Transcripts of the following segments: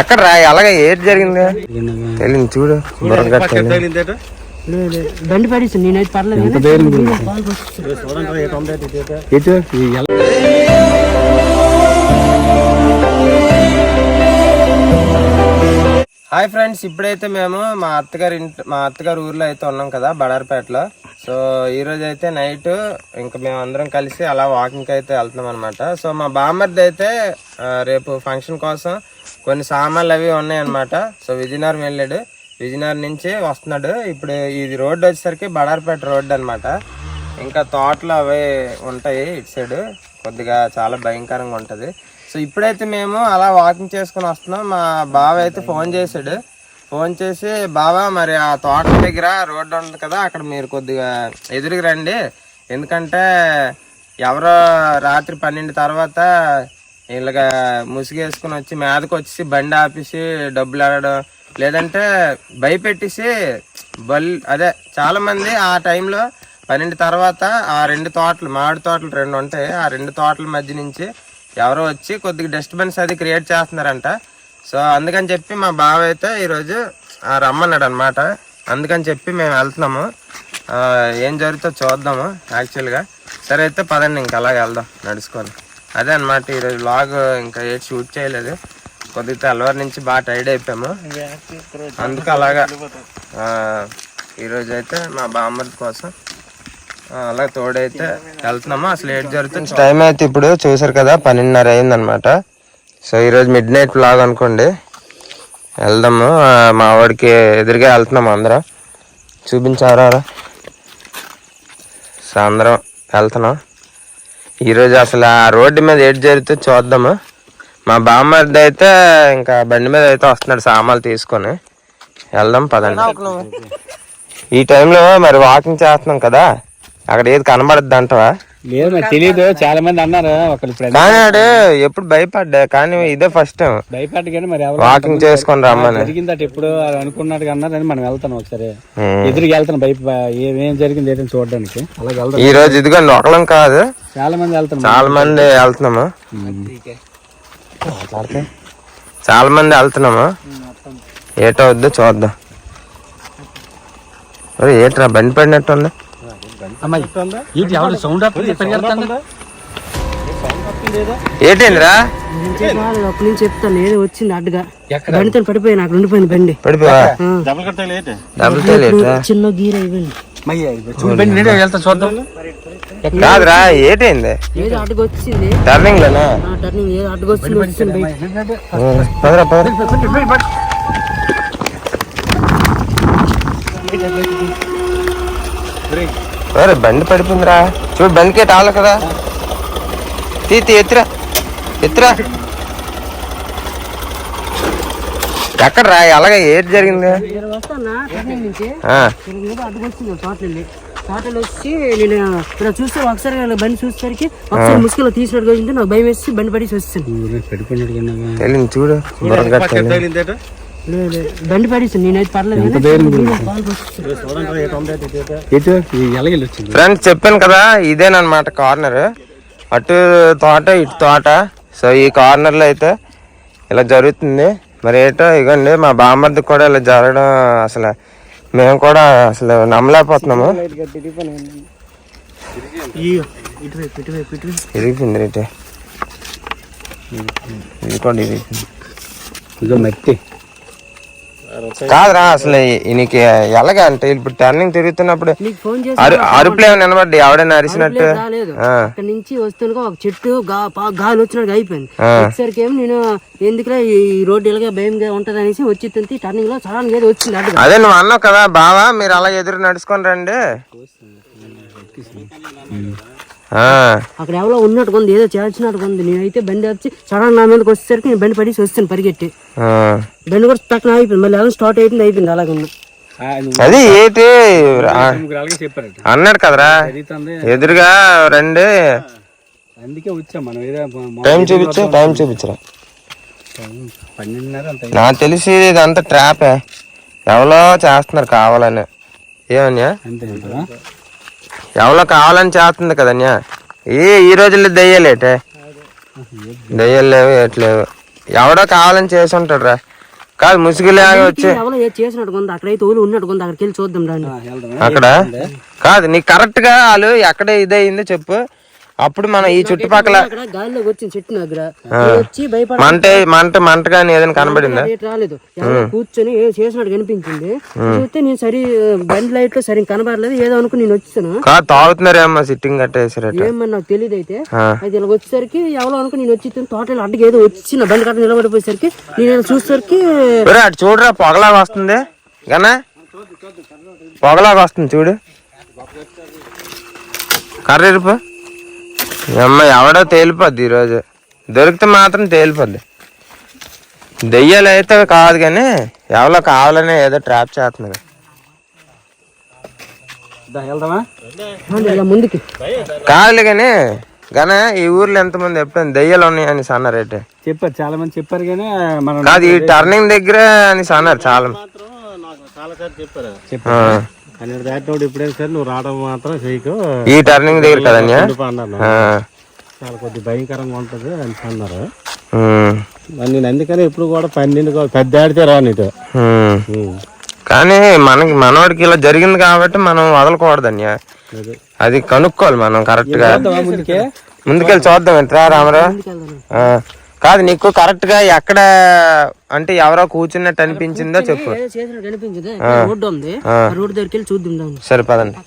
ఎక్కడ రా అలాగే ఏది జరిగింది? తెలియదు చూడు. బండి పడేసి నేనైతే పర్లేదు హాయ్ ఫ్రెండ్స్ ఇప్పుడైతే మేము మా అత్తగారి ఇంటి మా అత్తగారి ఊర్లో అయితే ఉన్నాం కదా బడార్పేటలో. సో ఈ అయితే నైట్ ఇంకా మేము అందరం కలిసి అలా వాకింగ్కి అయితే వెళ్తున్నాం అనమాట సో మా బామ్మర్ది అయితే రేపు ఫంక్షన్ కోసం కొన్ని సామాన్లు అవి ఉన్నాయన్నమాట సో విజయనగరం వెళ్ళాడు. విజయనగరం నుంచి వస్తున్నాడు. ఇప్పుడు ఇది రోడ్డు వచ్చేసరికి బడార్పేట రోడ్డు అనమాట ఇంకా తోటలు అవి ఉంటాయి ఇటు సైడ్ కొద్దిగా చాలా భయంకరంగా ఉంటుంది. సో ఇప్పుడైతే మేము అలా వాకింగ్ చేసుకుని వస్తున్నాం. మా బావ అయితే ఫోన్ చేశాడు. ఫోన్ చేసి బావా మరి ఆ తోట దగ్గర రోడ్డు ఉంది కదా అక్కడ మీరు కొద్దిగా ఎదురుగా రండి. ఎందుకంటే ఎవరో రాత్రి పన్నెండు తర్వాత ఇలాగా ముసుగేసుకుని వచ్చి మీదకి వచ్చేసి బండి ఆపేసి డబ్బులు అడగడం లేదంటే భయపెట్టేసి బల్ అదే చాలామంది ఆ టైంలో పన్నెండు తర్వాత ఆ రెండు తోటలు మామిడి తోటలు రెండు ఉంటాయి. ఆ రెండు తోటల మధ్య నుంచి ఎవరో వచ్చి కొద్దిగా డిస్టర్బెన్స్ అది క్రియేట్ చేస్తున్నారంట. సో అందుకని చెప్పి మా బావ అయితే ఈరోజు ఆ, రమ్మన్నాడు అనమాట అందుకని చెప్పి మేము వెళ్తున్నాము. ఏం జరుగుతుందో చూద్దాము యాక్చువల్గా సరే అయితే పదండి ఇంకా అలాగే వెళ్దాం నడుచుకొని. అదే అనమాట ఈరోజు బ్లాగ్ ఇంకా ఏ షూట్ చేయలేదు. కొద్దిగా తెల్లవారి నుంచి బాగా టైర్డ్ అయిపోయాము. అందుకు అలాగా ఈరోజు అయితే మా బామ్మర్ది కోసం అలా తోడైతే వెళ్తున్నాము? అసలు ఏం జరుగుతుంది టైం అయితే ఇప్పుడు చూసారు కదా పన్నెండున్నర అయింది అనమాట సో ఈరోజు మిడ్ నైట్ బ్లాగ్ అనుకోండి. వెళ్దాము. మా వాడికి ఎదురుగా వెళ్తున్నాము అందరం. చూపించారా? సో అందరం వెళ్తున్నాం. ఈరోజు అసలు ఆ రోడ్డు మీద ఏడు జరిగితే చూద్దాము. మా బామ్మర్ది అయితే ఇంకా బండి మీద అయితే వస్తున్నాడు సామాన్లు తీసుకొని. వెళ్దాం పదండి. ఈ టైంలో మరి వాకింగ్ చేస్తున్నాం కదా. అక్కడ ఏది కనబడద్దు అంటవా? లేదు నాకు తెలియదు చాలా మంది అన్నారు. కానీ ఆడు ఎప్పుడు భయపడ్డా? కానీ ఇదే ఫస్ట్ టైం. భయపెట్ట కానీ మరి ఎవరు వాకింగ్ చేసుకొని రమ్మని. జరిగిందట ఎప్పుడు అది అనుకున్నట్టు అన్నారని మనం వెళ్తాం ఒకసారి. ఎదురుకి వెళ్తాం భయ ఏమేం జరిగింది ఏంటని చూడడానికి. అలాగే వెళ్తాం ఈ రోజు ఇదిగోండి ఒకళ్ళం కాదు. చాలా మంది వెళ్తాం చాలా మంది వెళ్తున్నాము. చాలా మంది వెళ్తున్నాము. ఏటవుద్దో చూద్దాం. ఒరేయ్, ఏట్రా బండి ఏంటి ఎవరు సౌండ్ ఏటైందిరా? చెప్తాను ఏదో వచ్చింది అడ్డుగా. బండితో పడిపోయాను అక్కడ ఉండిపోయింది బండి. చిన్న గీర అయిపోయింది కాదురా ఏటైంది? ఏదో టర్నింగ్ లోనా టర్నింగ్. పదరా పదరా. ఒరే బండి పడిపోయిందిరా? చూడు బండికే టావాలి కదా. తీ తీ ఎత్తురా. ఎత్తురా. ఎక్కడ రా అలాగే ఏది జరిగింది? తోటలు వచ్చి నేను ఇక్కడ చూస్తే ఒకసారి ఇలా బండి చూసేసరికి ఒకసారి ముసుగులో తీసినట్టుగా నాకు భయం వేసి బండి పెట్టుకున్నాడు తెలియదు చూడు. లేదు బండి నేనైతే పర్లేదు ఫ్రెండ్స్ చెప్పాను కదా ఇదేనమాట కార్నర్. అటు తోట ఇటు తోట. సో ఈ కార్నర్లో అయితే ఇలా జరుగుతుంది. మరి ఏటో ఇగోండి మా బామ్మర్ది కూడా ఇలా జరగడం అసలు మేము కూడా అసలు నమ్మలేకపోతున్నాము. ఇరిగిపోయింది రేటే. ఇది కూడా ఇరిగిపోయింది. ఇదో మట్టి. కాదురా అసలు ఈయనకి ఎలాగా అంటే ఇప్పుడు టర్నింగ్ తిరుగుతున్నప్పుడు నీకు అరుపులు ఏమైనా వినబడ్డి? ఎవడైనా అరిసినట్టు. అక్కడ నుంచి వస్తుండగా ఒక చెట్టు గా పా- గాలి వచ్చినట్టు అయిపోయింది. వచ్చేసరికి ఏమో నేను ఎందుకులే ఈ రోడ్డు ఇలాగే భయంగా ఉంటది అనేసి వచ్చి తింటి టర్నింగ్లో సడన్ ఏదో వచ్చింది అదే నువ్వు అన్నావు కదా బావా మీరు అలా ఎదురు నడుచుకొని రండి. అక్కడ ఎవరో ఉన్నట్టు ఉంది ఏదో చేర్చినట్టు ఉంది నేనైతే బండి వచ్చి సడన్ నా మీదకి వచ్చేసరికి నేను బండి పడేసి వస్తాను పరిగెట్టి ఆ. బండి కూడా పక్కన అయిపోయింది. మళ్ళీ ఎలా స్టార్ట్ అయిపోయింది అయిపోయింది అలాగే ఉన్నా అది ఏంటి? అన్నాడు కదరా. ఎదురుగా రండి. అందుకే వచ్చాం మనం టైం చూపించు టైం చూపించరా. నాకు తెలిసి ఇదంతా ట్రాపే ఎవరో చేస్తున్నారు కావాలని. ఏమన్నా ఎవరో కావాలని చేస్తుంది కదన్యా ఏ ఈ రోజుల్లో దెయ్యాలేటే దెయ్యాలు లేవు ఎట్లేవు ఎవడో కావాలని చేసి ఉంటాడు రా. కాదు ముసుగులాగా వచ్చి అక్కడ కాదు నీకు కరెక్ట్గా వాళ్ళు ఎక్కడ ఇదయిందో చెప్పు. అప్పుడు మనం ఈ చుట్టుపక్కల వచ్చింది చెట్టు దగ్గర. వచ్చి భయపడ మంట మంట మంట కానీ ఏదైనా కనబడిందా? రాలేదు. కూర్చొని చేసినట్టు కనిపించింది. చూస్తే నేను సరి బండి లైట్లో సరిగ్గా కనబడలేదు. ఏదో అనుకుని నేను వచ్చాను. కాదు తాగుతున్నారేమో సిట్టింగ్ కట్టేసారట ఏమని నాకు తెలియదు అయితే. అది ఇలా వచ్చేసరికి ఎవరో అనుకుని నేను వచ్చి తోటలో అడ్డకి ఏదో వచ్చిన బండి కట్ట నిలబడిపోయేసరికి నేను చూసేసరికి అటు చూడరా పొగలాగా వస్తుంది. గనా పొగలాగా వస్తుంది చూడు. కర్రీరుపు అమ్మ ఎవడో తేలిపోద్ది ఈరోజు. దొరికితే మాత్రం తేలిపోద్ది. దెయ్యాలు అయితే కాదు కానీ ఎవరో కావాలని ఏదో ట్రాప్ చేస్తున్నారు. ముందుకి. కాదులే కానీ గన ఈ ఊర్లో ఎంతమంది ఎప్పుడు దెయ్యాలు ఉన్నాయని అన్నారైతే చెప్పారు చాలా మంది చెప్పారు కానీ మనం కాదు ఈ టర్నింగ్ దగ్గర అని అన్నారు చాలా చెప్పారు. దాటినప్పుడు ఎప్పుడైనా సరే నువ్వు రావడం మాత్రం చేయకు. ఈ టర్నింగ్ దగ్గర. చాలా కొద్ది భయంకరంగా ఉంటుంది అని అన్నారు. నేను అందుకని ఎప్పుడు కూడా పన్నెండు పెద్ద ఆడితే రా నీతో ఉమ్. ఉమ్. కానీ మనకి మనవాడికి ఇలా జరిగింది కాబట్టి మనం వదలకూడదు అన్య అదే. కనుక్కోవాలి మనం కరెక్ట్గా. ముందుకెళ్ళి చూద్దాం ఏంట్రా రామరా. కాదు నీకు కరెక్ట్గా ఎక్కడ అంటే ఎవరో కూర్చున్నట్టు అనిపించిందో చెప్పు రోడ్డు ఉంది ఆ. ఆ రోడ్డు దగ్గరికి వెళ్ళి చూద్దాం దాన్ని సరే పదండి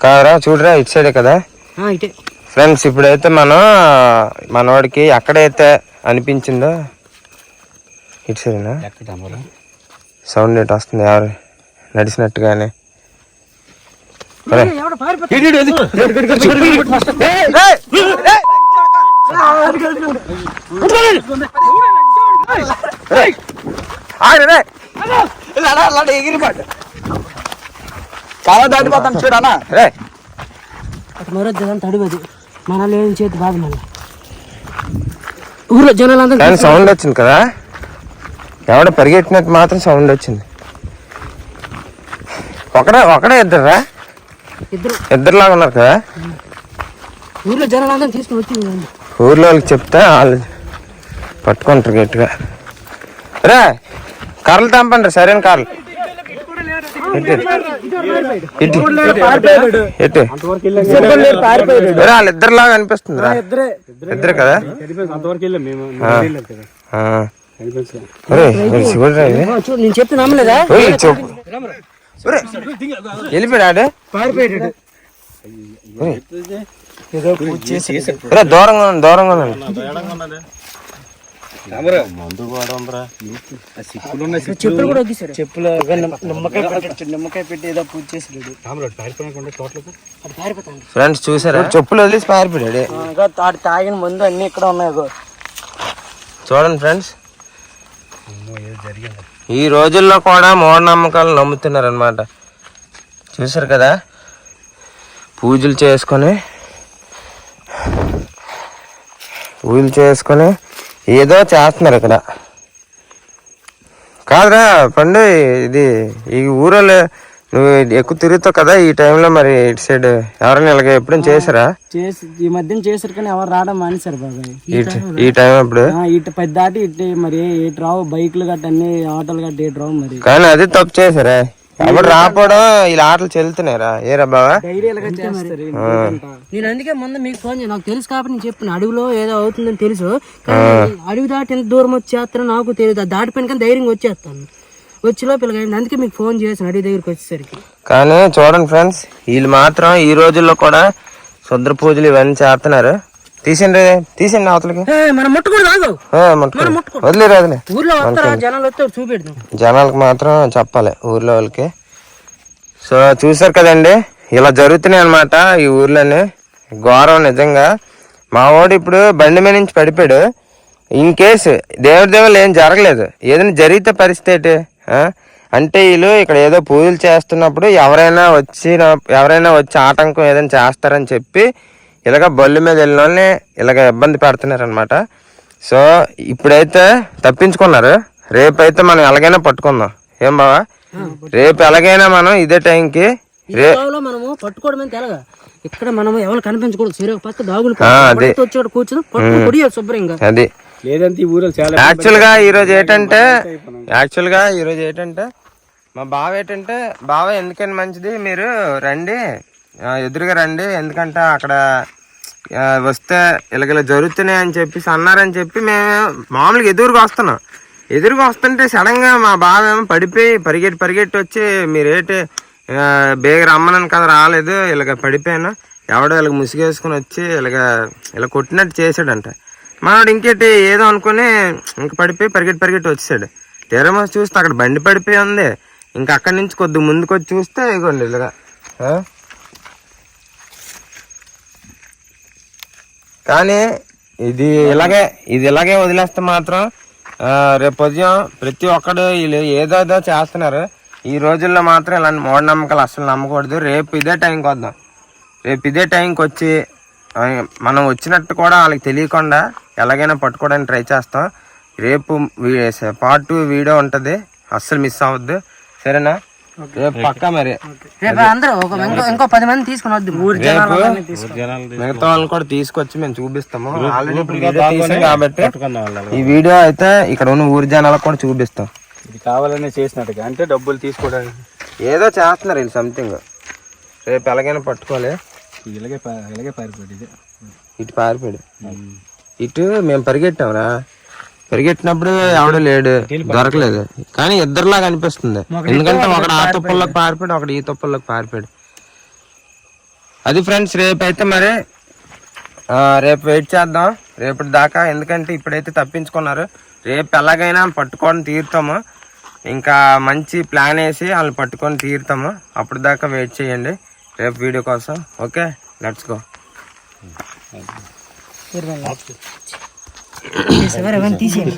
కాదురా చూడరా ఇటు సైడే కదా ఫ్రెండ్స్ ఇప్పుడైతే మనం మనవాడికి ఎక్కడైతే అనిపించిందో ఇటు సైడేనా సౌండ్ ఏంటి వస్తుంది ఎవరు నడిచినట్టుగానే చాలా ఎవడో పారిపోతాడు. రే, మరో జనం తడివది మన లేని చేతి బాధ మన ఊర్లో జనాలందరూ కానీ సౌండ్ వచ్చింది కదా ఎవడ పరిగెట్టినట్టు మాత్రం సౌండ్ వచ్చింది ఒకడే ఒకడే ఇద్దరా ఇద్దరు ఇద్దరులాగా ఉన్నారు కదా ఊర్లో జనాలందరూ తీసుకుని వచ్చింది కానీ. ఊర్లో వాళ్ళకి చెప్తే వాళ్ళు పట్టుకుంటారు గట్టిగా. రే కర్రలు తెంపండి సరైన కర్రలు. ఇటు. ఇటు. ఇటు. అంతవరకు వెళ్ళాం రే, వాళ్ళు ఇద్దరులాగా అనిపిస్తుంది ఇద్దరు కదా నేను చెప్తే నమ్మలేదా? ఓయ్, చెప్పు. ఒరే, వెళ్ళిపోయాడు ఒరే, దూరంగా దూరంగా చెప్పులు కూడా చెప్పులు నిమ్మకాయ పెట్టి నిమ్మకాయ పెట్టి ఏదో పూజ చేసి ఫ్రెండ్స్ చూసారా? చెప్పులు వదిలేసి పారిపోయాడు. తాడు తాగిన మందు అన్ని ఇక్కడ ఉన్నాయి. చూడండి ఫ్రెండ్స్. ఈ రోజుల్లో కూడా మూఢనమ్మకాలు నమ్ముతున్నారు అనమాట చూసారు కదా? పూజలు చేసుకొని పూజలు చేసుకొని ఏదో చేస్తున్నారు ఇక్కడ. కాదురా పండు ఇది ఈ ఊరలో నువ్వు ఎక్కువ తిరుగుతావు కదా ఈ టైంలో మరి ఇటు సైడ్ ఎవరైనా ఇలాగ ఎప్పుడైనా చేసారా చేసి ఈ మధ్యన చేసారు కానీ ఎవరు రావడం మానేశారు బాబాయ్. ఈ ట- అప్పుడు ఆ, ఇటు పెద్ద దాటి ఇటు మరి ఏటు రావు బైక్లు గట్ట అన్ని ఆటోలు గట్ట ఏటు రావు మరి. కానీ అది తప్పు చేశారా. ఎవరు రాపోవడం ఇలా ఆటలు చెల్లుతున్నారా ఏరా బావా? ధైర్యాలుగా చేస్తారు నేను అందుకే ముందు మీకు ఫోన్ నాకు తెలుసు కాబట్టి నేను చెప్పిన. అడవిలో ఏదో అవుతుందని తెలుసు. అడవి దాటి ఎంత దూరం వచ్చేస్తారో నాకు తెలియదు. దాటిపోయిన కానీ ధైర్యంగా వచ్చేస్తాను. వచ్చిలో పిల్లగా అందుకే మీకు ఫోన్ చేసాను అడవి దగ్గరికి వచ్చేసరికి. కానీ చూడండి ఫ్రెండ్స్ వీళ్ళు మాత్రం ఈ రోజుల్లో కూడా శుద్ర పూజలు ఇవన్నీ చేస్తున్నారు. తీసిండి తీసిండి అవతలకి. మనం. వదిలేరు ఊర్లో జనాలు చూపెడదాం. జనాలకు మాత్రం చెప్పాలి ఊర్లో వాళ్ళకి. సో చూసారు కదండి ఇలా జరుగుతున్నాయి అనమాట ఈ ఊర్లోనే ఘోరం నిజంగా. మా వాడు ఇప్పుడు బండి మీద నుంచి పడిపోయాడు. ఇన్ కేసు దేవుడి దేవుళ్ళు ఏం జరగలేదు. ఏదైనా జరిగితే పరిస్థితి? అంటే వీళ్ళు ఇక్కడ ఏదో పూజలు చేస్తున్నప్పుడు ఎవరైనా వచ్చి ఎవరైనా వచ్చి ఆటంకం ఏదైనా చేస్తారని చెప్పి ఇలాగ బళ్ళు మీద వెళ్ళిన వాళ్ళని ఇలాగ ఇబ్బంది పెడుతున్నారు అనమాట సో ఇప్పుడైతే తప్పించుకున్నారు. రేపైతే మనం ఎలాగైనా పట్టుకుందాం. ఏం బావా? రేపు ఎలాగైనా మనం ఇదే టైంకి మనము పట్టుకోవడమే తెలగా ఇక్కడ మనము ఎవరు కనిపించకూడదు. సరే ఒక పక్క దాగులు ఆ, అదే. వచ్చి కూర్చుని పట్టుకుని కొడియాలి శుభ్రంగా. అది. లేదంటే ఈ ఊరిలో చాలా యాక్చువల్గా ఈ రోజు ఏంటంటే యాక్చువల్గా ఈ రోజు ఏంటంటే మా బావ ఏంటంటే బావ ఎందుకని మంచిది? మీరు రండి. ఎదురుగా రండి. ఎందుకంటే అక్కడ వస్తే ఇలాగ జరుగుతున్నాయి అని చెప్పేసి అన్నారని చెప్పి మేము మామూలుగా ఎదురుగా వస్తున్నాం. ఎదురుగా వస్తుంటే సడన్గా మా బావ ఏమో పడిపోయి పరిగెట్టి పరిగెట్టి వచ్చి మీరేటి బేగ రమ్మనని కదా రాలేదు ఇలాగ పడిపోయాను. ఎవడో ఇలాగ ముసుగేసుకుని వచ్చి ఇలాగ ఇలా కొట్టినట్టు చేసాడంట మనోడు ఇంకేటి ఏదో అనుకుని ఇంక పడిపోయి పరిగెట్టి పరిగెట్టి వచ్చేసాడు. తీరమో చూస్తే అక్కడ బండి పడిపోయి ఉంది. ఇంకా అక్కడి నుంచి కొద్ది ముందుకు వచ్చి చూస్తే ఇగోండి ఇలాగా. కానీ ఇది ఇలాగే ఇది ఇలాగే వదిలేస్తే మాత్రం రేపు ఉదయం ప్రతి ఒక్కడు వీళ్ళు ఏదోదో చేస్తున్నారు. ఈ రోజుల్లో మాత్రం ఇలాంటి మూఢనమ్మకాలు అసలు నమ్మకూడదు. రేపు ఇదే టైంకి వద్దాం. రేపు ఇదే టైంకి వచ్చి మనం వచ్చినట్టు కూడా వాళ్ళకి తెలియకుండా ఎలాగైనా పట్టుకోవడానికి ట్రై చేస్తాం. రేపు పార్ట్ టూ వీడియో ఉంటుంది. అస్సలు మిస్ అవ్వద్దు. సరేనా? పక్కా మరి. రేపు అందరూ ఒక ఇంకో ఇంకో పది మంది తీసుకుని వద్దు ఊరు రేపు మిగతా వాళ్ళని కూడా తీసుకొచ్చి మేము చూపిస్తాము. ఆల్రెడీ తీసాం కాబట్టి ఈ వీడియో అయితే ఇక్కడ ఉన్న ఊరి జనాలకు కూడా చూపిస్తాం. ఇది కావాలనే చేసినట్టుగా. అంటే డబ్బులు తీసుకోవడానికి. ఏదో చేస్తున్నారు వీళ్ళు సంథింగ్ రేపు ఎలాగైనా పట్టుకోవాలి. ఇలాగే ఇలాగే పారిపోయింది ఇది. ఇటు పారిపోయాడు ఇటు మేము పరిగెట్టాంరా? పరిగెట్టినప్పుడు ఎవడు లేడు దొరకలేదు. కానీ ఇద్దరులాగా అనిపిస్తుంది. ఎందుకంటే ఒకడు ఆ తుప్పల్లోకి పారిపోయాడు ఒకడు ఈ తుప్పల్లోకి పారిపోయాడు. అది ఫ్రెండ్స్ రేపు అయితే మరి ఆ, రేపు వెయిట్ చేద్దాం. రేపటి దాకా ఎందుకంటే ఇప్పుడైతే తప్పించుకున్నారు. రేపు ఎలాగైనా పట్టుకొని తీరుతాము. ఇంకా మంచి ప్లాన్ వేసి వాళ్ళని పట్టుకొని తీరుతాము. అప్పుడు దాకా వెయిట్ చేయండి. రేపు వీడియో కోసం. Okay? Let's go. Es abarantísimo.